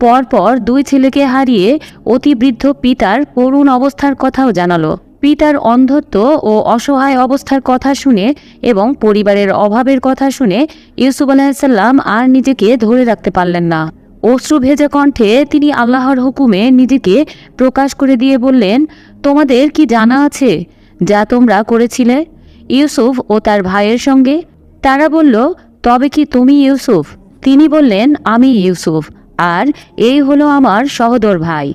পরপর দুই ছেলেকে হারিয়ে অতি বৃদ্ধ পিতার করুণ অবস্থার কথাও জানালো। পিতার অন্ধত্ব ও অসহায় অবস্থার কথা শুনে এবং পরিবারের অভাবের কথা শুনে ইউসুফ আলাহিসাল্লাম আর নিজেকে ধরে রাখতে পারলেন না। অশ্রু ভেজা কণ্ঠে তিনি আল্লাহর হুকুমে নিজেকে প্রকাশ করে দিয়ে বললেন, তোমাদের কি জানা আছে যা তোমরা করেছিলে? ইউসুফ ও তার ভাইয়ের সঙ্গে। তারা বলল, তবে কি তুমি ইউসুফ? তিনি বললেন, আমি ইউসুফ। আর এই হলো আমার সহদর ভাই।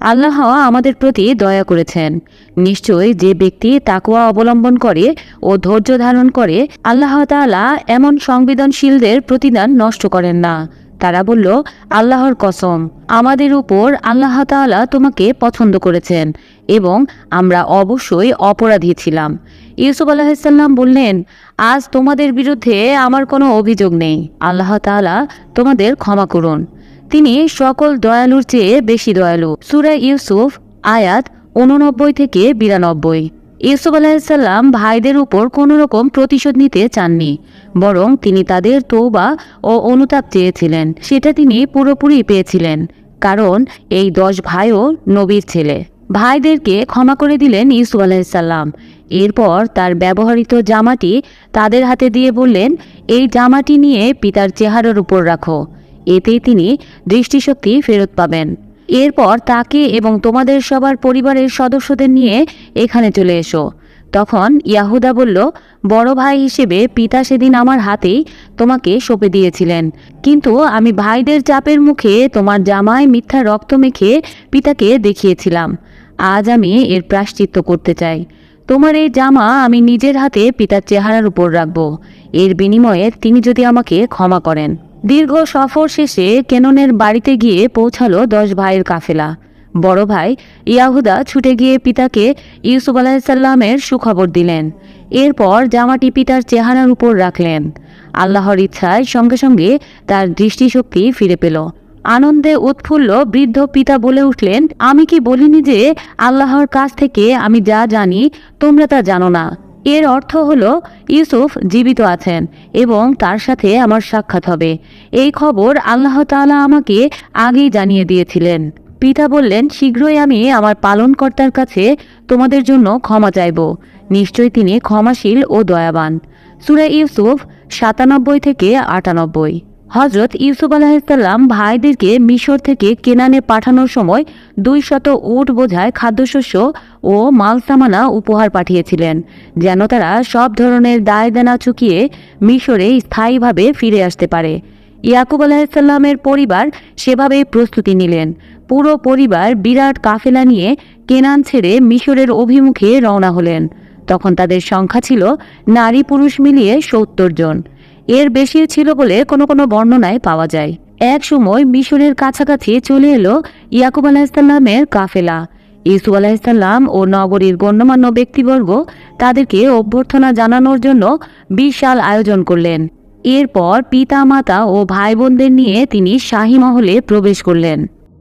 আল্লাহ আমাদের প্রতি দয়া করেছেন। নিশ্চয় যে ব্যক্তি তাকুয়া অবলম্বন করে ও ধৈর্য ধারণ করে, আল্লাহ তাআলা এমন সংবেদনশীলদের প্রতিদান নষ্ট করেন না। তারা বলল, আল্লাহর কসম, আমাদের উপর আল্লাহ তাআলা তোমাকে পছন্দ করেছেন এবং আমরা অবশ্যই অপরাধী ছিলাম। ইউসুফ আলাহিসাল্লাম বললেন, আজ তোমাদের বিরুদ্ধে আমার কোনো অভিযোগ নেই। আল্লাহ তাআলা তোমাদের ক্ষমা করুন। তিনি সকল দয়ালুর চেয়ে বেশি দয়ালু। সুরা ইউসুফ, আয়াত উননব্বই থেকে বিরানব্বই। ইউসুফ আলাহিসাল্লাম ভাইদের উপর কোনো রকম প্রতিশোধ নিতে চাননি, বরং তিনি তাদের তৌবা ও অনুতাপ চেয়েছিলেন। সেটা তিনি পুরোপুরি পেয়েছিলেন, কারণ এই দশ ভাইও নবীর ছেলে। ভাইদেরকে ক্ষমা করে দিলেন ইউসুফ আলাহিসাল্লাম এরপর তার ব্যবহৃত জামাটি তাদের হাতে দিয়ে বললেন, এই জামাটি নিয়ে পিতার চেহারার উপর রাখো। এতেই তিনি দৃষ্টিশক্তি ফেরত পাবেন। এরপর তাকে এবং তোমাদের সবার পরিবারের সদস্যদের নিয়ে এখানে চলে এসো। তখন ইয়াহুদা বলল, বড় ভাই হিসেবে পিতা সেদিন আমার হাতেই তোমাকে সঁপে দিয়েছিলেন। কিন্তু আমি ভাইদের চাপের মুখে তোমার জামায় মিথ্যা রক্ত মেখে পিতাকে দেখিয়েছিলাম। আজ আমি এর প্রাশ্চিত্য করতে চাই। তোমার এই জামা আমি নিজের হাতে পিতার চেহারার উপর রাখব। এর বিনিময়ে তিনি যদি আমাকে ক্ষমা করেন। দীর্ঘ সফর শেষে কেননের বাড়িতে গিয়ে পৌঁছালো দশ ভাইয়ের কাফেলা। বড় ভাই ইয়াহুদা ছুটে গিয়ে পিতাকে ইউসুফ আলাহিসাল্লামের সুখবর দিলেন। এরপর জামাটি পিতার চেহারার উপর রাখলেন। আল্লাহর ইচ্ছায় সঙ্গে সঙ্গে তার দৃষ্টিশক্তি ফিরে পেল। আনন্দে উৎফুল্ল বৃদ্ধ পিতা বলে উঠলেন, আমি কি বলিনি যে আল্লাহর কাছ থেকে আমি যা জানি তোমরা তা জানো না? এর অর্থ হলো, ইউসুফ জীবিত আছেন এবং তার সাথে আমার সাক্ষাৎ হবে। এই খবর আল্লাহ তালা আমাকে আগেই জানিয়ে দিয়েছিলেন। পিতা বললেন, শীঘ্রই আমি আমার পালনকর্তার কাছে তোমাদের জন্য ক্ষমা চাইব। নিশ্চয় তিনি ক্ষমাশীল ও দয়াবান। সুরা ইউসুফ সাতানব্বই থেকে আটানব্বই। হজরত ইউসুফ আলাহিসাল্লাম ভাইদেরকে মিশর থেকে কেনানে পাঠানোর সময় দুই শত উট বোঝায় খাদ্যশস্য ও মালসামানা উপহার পাঠিয়েছিলেন, যেন তারা সব ধরনের দায় দেনা চুকিয়ে মিশরে স্থায়ীভাবে ফিরে আসতে পারে। ইয়াকুব আলাহিসাল্লামের পরিবার সেভাবেই প্রস্তুতি নিলেন। পুরো পরিবার বিরাট কাফেলা নিয়ে কেনান ছেড়ে মিশরের অভিমুখে রওনা হলেন। তখন তাদের সংখ্যা ছিল নারী পুরুষ মিলিয়ে সত্তর জন। এর বেশি ছিল বলে কোনো কোনো বর্ণনায় পাওয়া যায়। এক সময় মিশরের কাছাকাছি চলে এলো ইয়াকুব আলাহিসাল্লামের কাফেলা। ইসু আলাহিসাল্লাম ও নগরীর গণ্যমান্য ব্যক্তিবর্গ তাদেরকে অভ্যর্থনা জানানোর জন্য বিশাল আয়োজন করলেন। এরপর পিতা মাতা ও ভাই বোনদের নিয়ে তিনি শাহী মহলে প্রবেশ করলেন।